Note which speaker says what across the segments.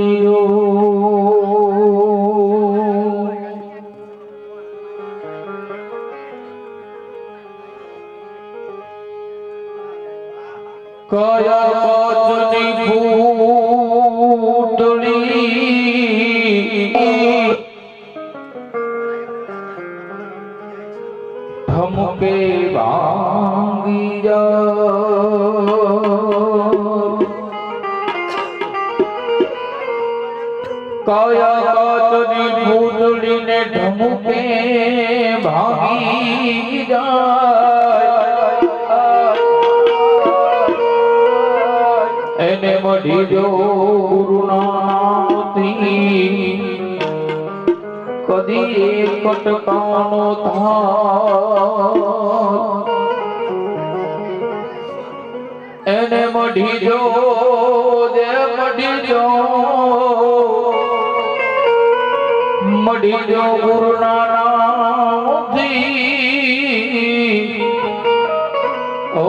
Speaker 1: મડીયો કયા કયા કાચની ફૂટડીને ધમકે ભાગી જાય. એને મઢી જો કદી એક ટકાનો થા એને મઢી જો દે મઢી જો મઢી જો ગુરુ નામથી ઓ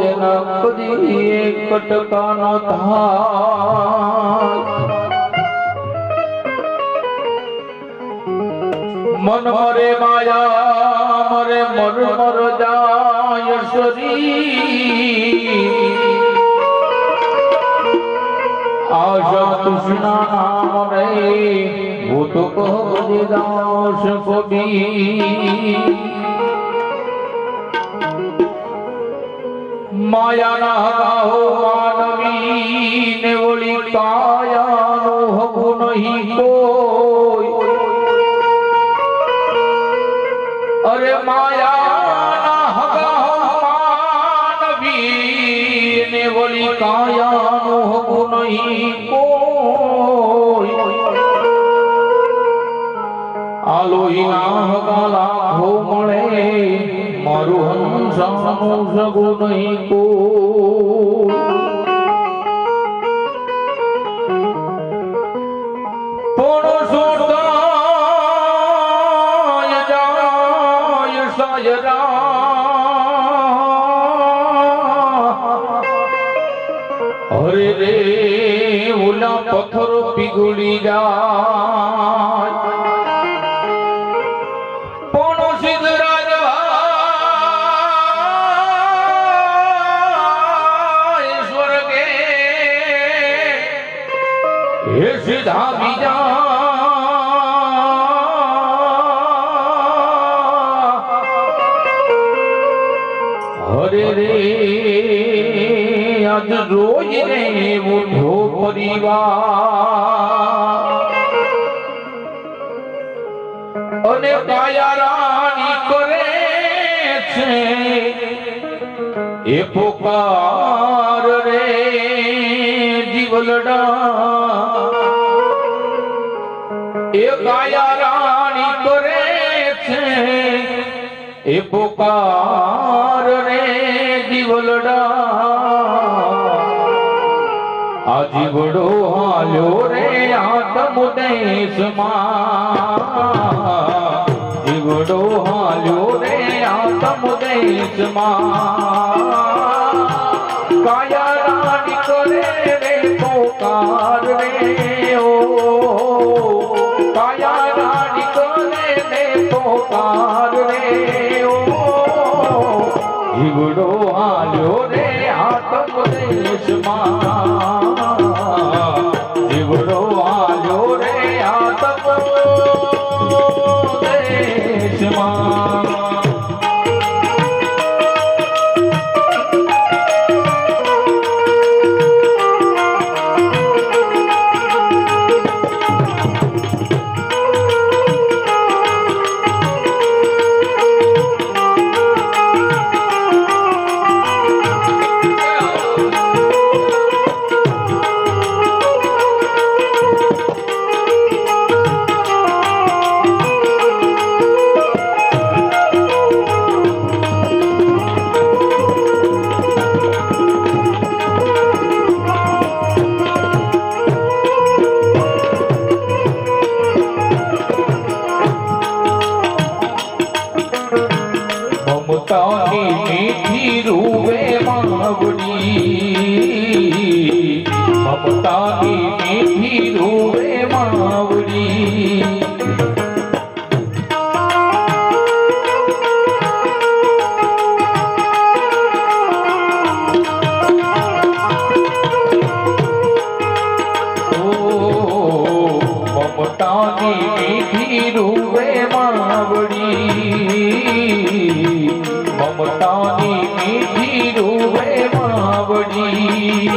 Speaker 1: જેના કદી એક ટકાનો થાય મન મરે માયા, મરે મર મર જાય શરીર. આશા તૃષ્ણા નામ રે ભૂત કહે દાસ કબી માયાના ગાહો માનવી ને કાયાનું હકું નહીં કોઈ. અરે માયાના લાખો મળે મારું હંસાનું સગું નહીં સાયરા હરે રે ઓલા પથ્થરો પીગળી જાય સીધા બીજા હરે રે, આજ રોજ રે ઉઠો પરિવાર. અને કાયા રાણી કરે છે એ પોકાર રે, જીવલડા જીવડો હાલ્યો રે આતમ દેશમાં જીવડો હાલ્યો રે આતમ તાની મીઠી રૂપે માવડી. મમતાની મીઠી રૂપે માવડી.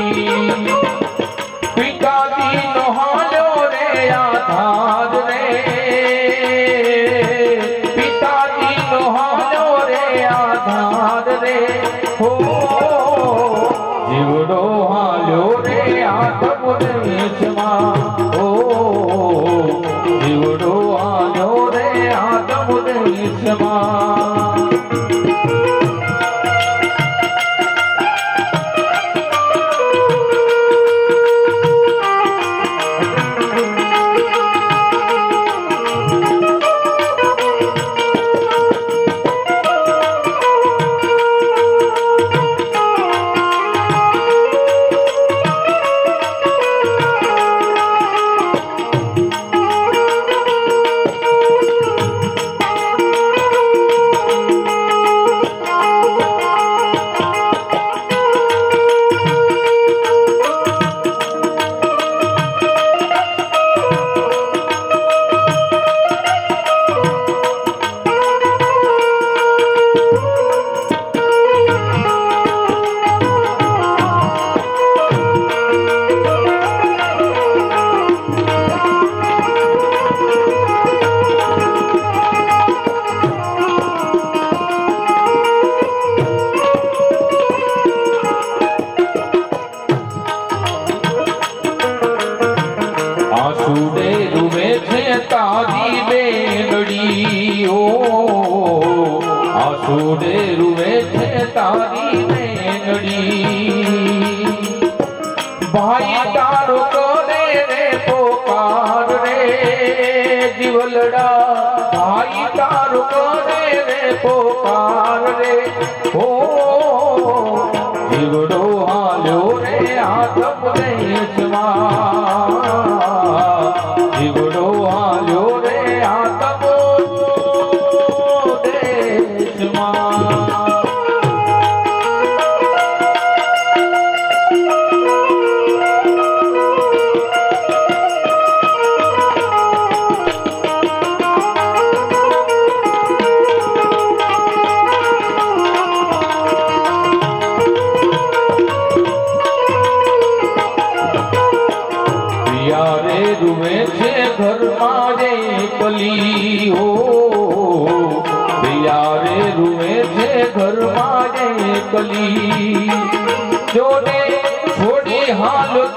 Speaker 1: તારું રે ગોપાલ રે. ઓ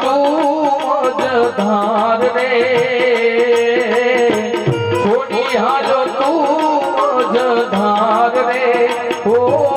Speaker 1: તું જ ધાર રે। છોડી હાલો તું જ ધાર ઓ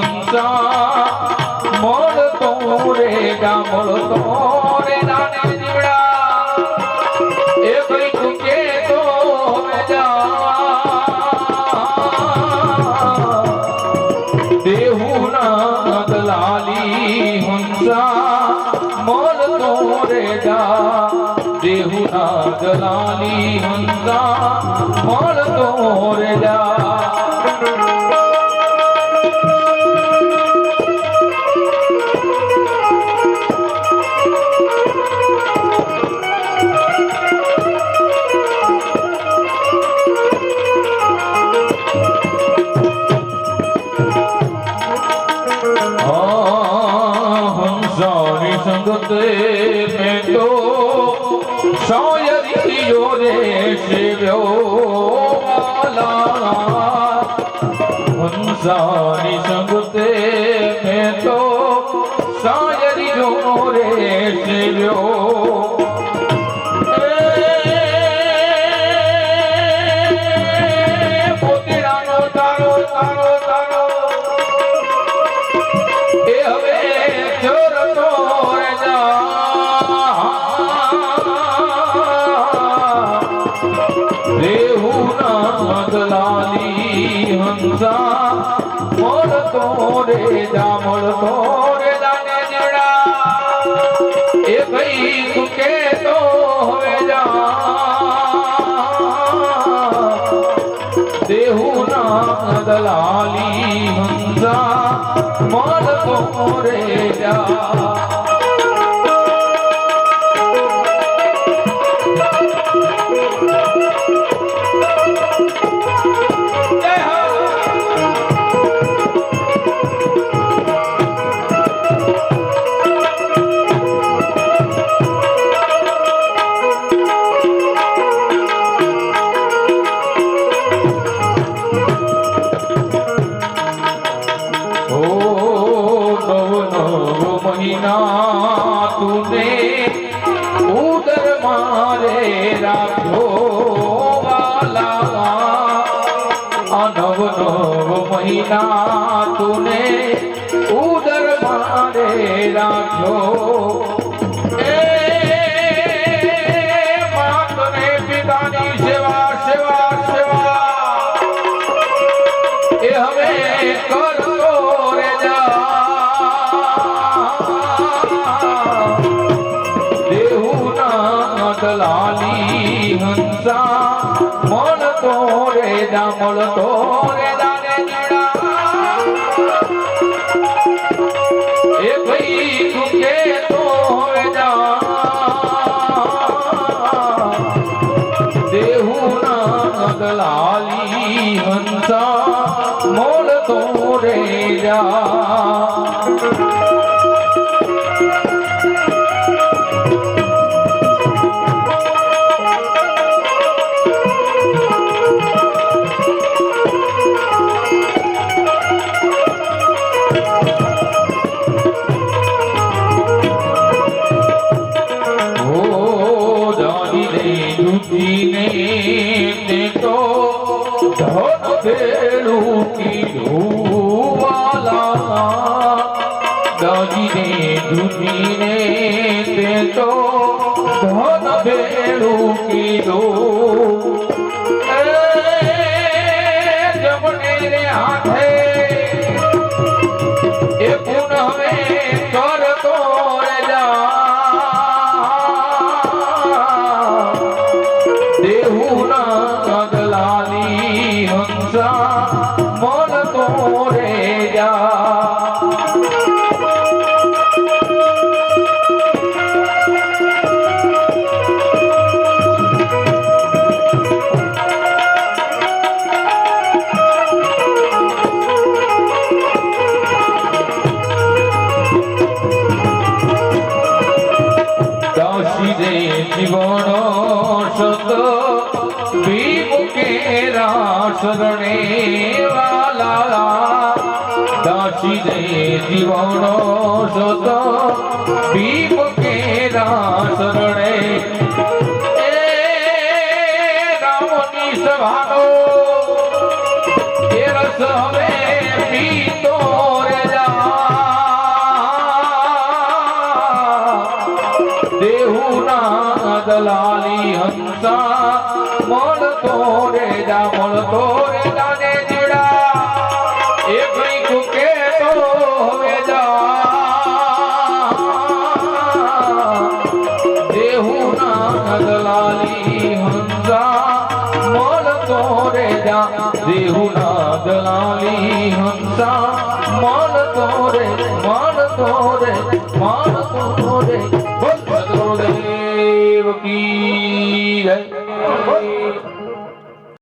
Speaker 1: સંસા મોળ તો રે ગા મોળ તો રે નાની સંસારી સંગતે મેં તો સાયરી જો રે સેવ્યો તોરે જામળ તોરે દાને જડા એ ભાઈ સુકે તો હવે જા. દેહુ ના દલાલી હંસા મન તોરે রাখো વેણુકી ધૂવાલા દાજીને ધૂનીને દેતો ધન વેણુકી દો. જમણે હાથે ભક્ત ભીમ કેરા શરણે વાલા દાસી દે જીવનો સત ભીમ કેરા શરણે. એ રામની મળતો રે જા મળતો